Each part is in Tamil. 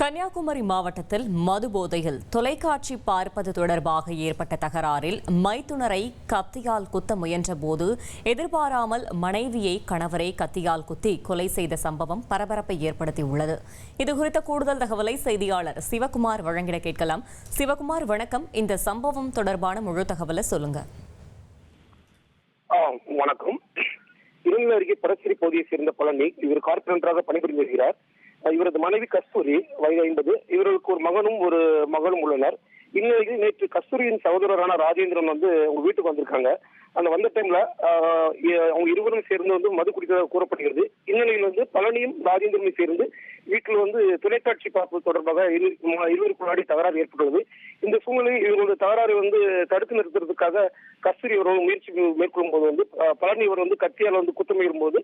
கன்னியாகுமரி மாவட்டத்தில் மது போதையில் தொலைக்காட்சி பார்ப்பது தொடர்பாக ஏற்பட்ட தகராறில் மைத்துனரை கத்தியால் குத்த முயன்றபோது எதிர்பாராமல் மனைவியை கணவரை கத்தியால் குத்தி கொலை செய்த சம்பவம் பரபரப்பை ஏற்படுத்தியுள்ளது. இதுகுறித்த கூடுதல் தகவலை செய்தியாளர் சிவகுமார் வழங்கிட கேட்கலாம். சிவகுமார் வணக்கம். இந்த சம்பவம் தொடர்பான முழு தகவலை சொல்லுங்க. வணக்கம். அருகே பரஸ்திரி பகுதியை சேர்ந்த பழனி இவர் கார்பரேட்டராக பணிபுரிந்து வருகிறார். இவரது மனைவி கஸ்தூரி வயது ஐம்பது. இவர்களுக்கு ஒரு மகனும் ஒரு மகளும் உள்ளனர். இந்நிலையில் நேற்று கஸ்தூரியின் சகோதரரான ராஜேந்திரன் வந்து உங்க வீட்டுக்கு வந்திருக்காங்க. அந்த வந்த டைம்ல அவங்க இருவரும் சேர்ந்து வந்து மது குடித்ததாக கூறப்படுகிறது. இந்நிலையில் வந்து பழனியும் ராஜேந்திரனும் சேர்ந்து வீட்டில் வந்து தொலைக்காட்சி பார்ப்பது தொடர்பாக இருவருக்குள்ளாடி தகராறு ஏற்பட்டுள்ளது. இந்த சூழ்நிலையில் இவர்களுடைய தகராறு வந்து தடுத்து நிறுத்துறதுக்காக கஸ்தூரி அவர்கள் முயற்சி மேற்கொள்ளும் போது வந்து பழனி இவர் வந்து கத்தியால் வந்து குத்தமிடும் போது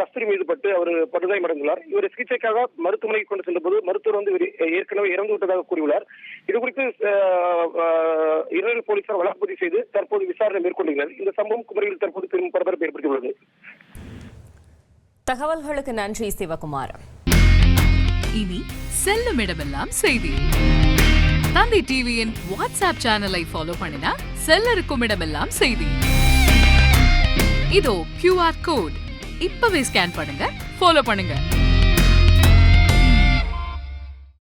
கஸ்தூரி மீது பட்டு அவர் படுகாயமடைந்துள்ளார். இவர் சிகிச்சைக்காக மருத்துவமனைக்கு கொண்டு சென்ற போது மருத்துவர் வந்து இவர் ஏற்கனவே இறந்து விட்டதாக கூறியுள்ளார். இது குறித்து இரண்டு போலீசார் வழக்கு பதிவு செய்து தற்போது விசாரணை மேற்கொண்டுள்ளனர். இந்த சம்பவம் குமரியில் தற்போது பெரும் பரபரப்பை ஏற்படுத்தியுள்ளது. தகவல்களுக்கு நன்றி சிவகுமார். இனி செல்லும் இடமெல்லாம் செய்தி. தந்தி டிவியின் வாட்ஸ்அப் சேனலை ஃபாலோ பண்ணினா செல்ல இருக்கும் இடமெல்லாம் செய்தி. இதோ கியூஆர் கோட் இப்பவே ஸ்கேன் பண்ணுங்க ஃபாலோ பண்ணுங்க.